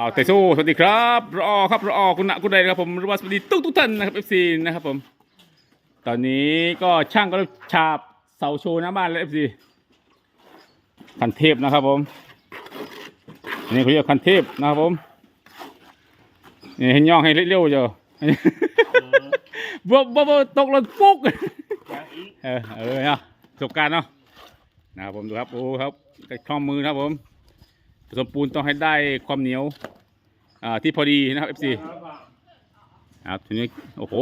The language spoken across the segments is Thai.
เอาเตสู้สวัสดีครับรอครับรอคุณณะคุณใดนะครับผมหรือว่าสวัสดีทุกทุกๆท่านนะครับเอฟซีนะครับผม ตอนนี้ก็ช่างก็ฉาบเสาโชว์หน้าบ้านแล้วเอฟซีคันเทพนะครับผมอันนี่เขาเรียกคันเทพนะครับผมนี่เห็นย่องให้เร็วๆเจ้าบ่บ่บ่ตกหล่นปุ๊กเออเออเนาะประสบการณ์เนาะนะครับผมดูครับโอ้ครับกระคล่องมือนะครับผม ผสมปูนต้องให้ได้ความเหนียวอ่าที่พอดีนะครับ FC ครับทีนี้โอ้โห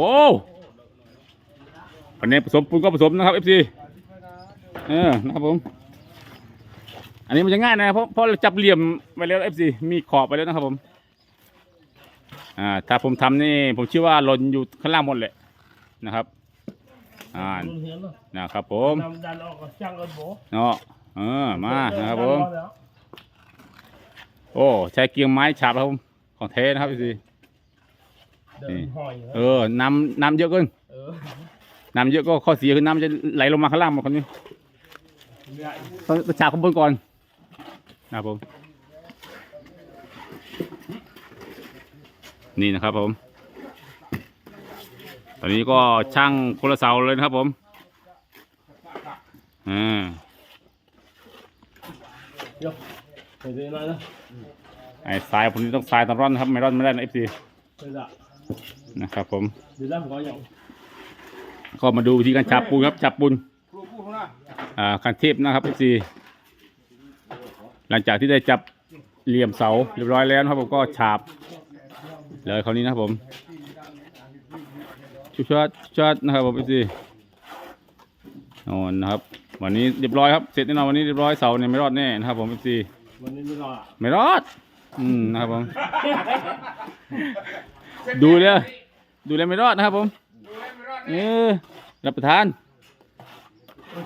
วันนี้ผสมปูนก็ผสมนะครับ FC เออนะครับผมอันนี้มันจะง่ายนะเพราะเพราะเราจับเหลี่ยมไว้แล้ว FC มีขอบไปแล้วนะครับผมอ่าถ้าผมทำนี่ผมเชื่อว่าหล่นอยู่ข้างล่างหมดเลยนะครับอ่าลุงเห็นเหรอนะครับผมนำดันออกกับช่างเอินโบเนาะเออมานะครับผมโอ้ใช้เกียงไม้ฉาบครับผมของเทนะครับพี่เดินห้อยเหรอเออน้ำน้ำเยอะเกินเออน้ำเยอะก็ข้อเสียคือน้ำจะไหลลงมาข้างล่างหมดคนนี้ใหญ่ต้องต้องฉาบข้างบนก่อนนะครับผมนี่นะครับผม ตอนนี้ก็ช่างคนละเสาเลยนะครับผมอ่า เดี๋ยวเดี๋ยวหน่อยนะไอ้ทรายผมนี่ต้องทรายต้องร่อนนะครับไม่ร่อนไม่ได้นะเอฟซีเดี๋ยวละนะครับผมเดี๋ยวละผมก็ยังก็มาดูวิธีการจับปูนครับจับปูนอ่าคันเทพนะครับพี่ซีหลังจากที่ได้จับเหลี่ยมเสาเรียบร้อยแล้วนะครับผมก็ฉาบเลยคราวนี้นะครับผมชุดชัดชัดนะครับผมพี่ซีนอนนะครับวันนี้เรียบร้อยครับเสร็จแน่นอนวันนี้เรียบร้อยเสาเนี่ยไม่รอดแน่นะครับผมพี่ซี วันนี้ไม่รอดอะไม่รอด อืมนะครับผม ดูเลยดูเลยไม่รอดนะครับผมเออรับประทาน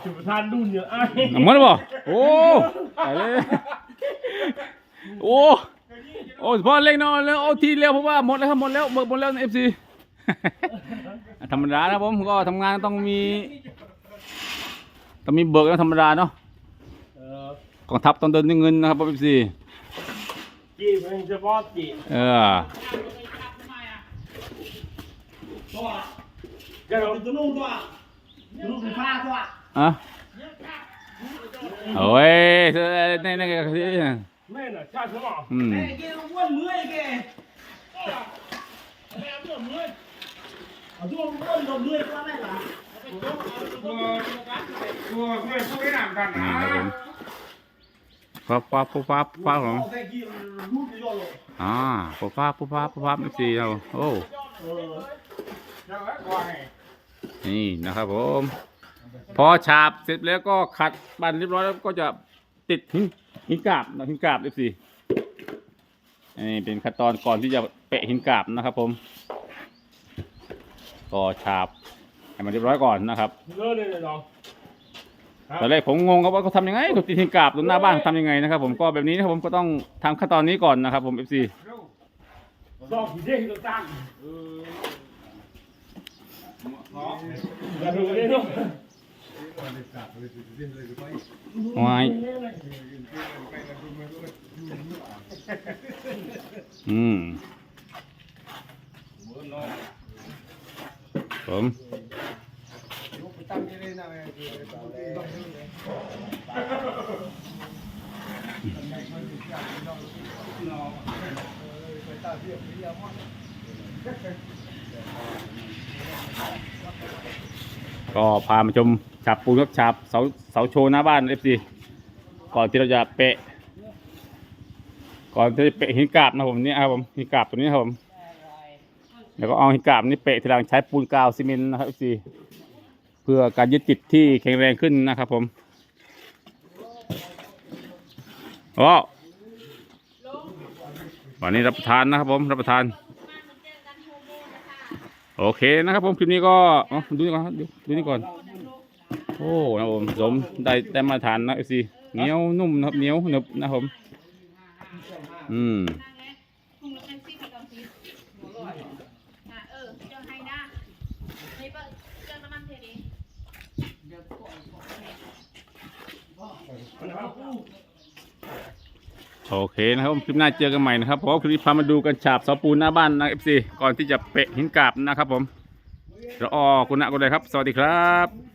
จุดประธานดุนเยอะไอ้หนังมันบ่โอ้ไปเลยโอ้โอ้พอเล็กน้อยแล้วเอาทีเร็วเพราะว่าหมดแล้วครับหมดแล้วเบิกหมดแล้วเอฟซีธรรมดานะผมก็ทำงานต้องมีต้องมีเบิกแล้วธรรมดาเนาะเออ กองทัพต้องเดินด้วยเงินนะครับเอฟซีจีบเป็นเฉพาะจีบเออแกเราตัวนุ่งตัวนุ่งเป็นผ้าตัวอะโอ้ยในในในแม่น่ะชาติสมองอืม Ê, kia nó quên mưa này kìa แม่ตัวเมื่อย Ở chỗ nó quên đồ mưa qua đây là ฟ้าฟ้าฟ้าฟ้า ฟ้าของ Có cái kia nó rút đi rồi อ่าฟ้าฟ้าฟ้าฟ้าฟ้าเอฟซีเราโอ้นี่นะครับผม พอฉาบเสร็จแล้วก็ขัดบันเรียบร้อยแล้วก็จะติดหินหินกาบนะหินกาบเอฟซีนี่เป็นขั้นตอนก่อนที่จะเปะหินกาบนะครับผมก็ฉาบให้มันเรียบร้อยก่อนนะครับเลิกเลยน้อง ตอนแรกผมงงครับว่าเขาทำยังไงเขาติดหินกาบตรงหน้าบ้านทำยังไงนะครับ ผมก็แบบนี้นะครับผมก็ต้องทำขั้นตอนนี้ก่อนนะครับ ผมเอฟซีสอบผีเด้งตัวตั้งอย่าดูเลยเนาะวายอืมผม ก็พามาชมฉาบปูนครับฉาบเสาเสาโชว์หน้าบ้านเอฟซีก่อนที่เราจะเปะ ก่อนที่จะเปะหินกราบนะผมนี่ครับผมหินกราบตัวนี้ครับผมแล้วก็เอาหินกราบนี้เปะทีหลังใช้ปูนกาวซีเมนต์นะครับเอฟซี เพื่อการยึดติดที่แข็งแรงขึ้นนะครับผมโอ้วันนี้รับประทานนะครับผมรับประทาน โอเคนะครับผมคลิปนี้ก็อ๋อดูนี่ก่อนดูนี่ก่อน โอ้นะครับผมสมได้ได้มาตรฐานนะเอฟซีเหนียวนุ่มนะครับเหนียวหนึบนะครับผมอืม โอเคนะครับคลิปหน้าเจอกันใหม่นะครับผมคลิปนี้พามาดูกันฉาบเสาปูนหน้าบ้านนะเอฟซีก่อนที่จะเปะหินกราบนะครับผมรออคุณนะก็เลยครับ สวัสดีครับ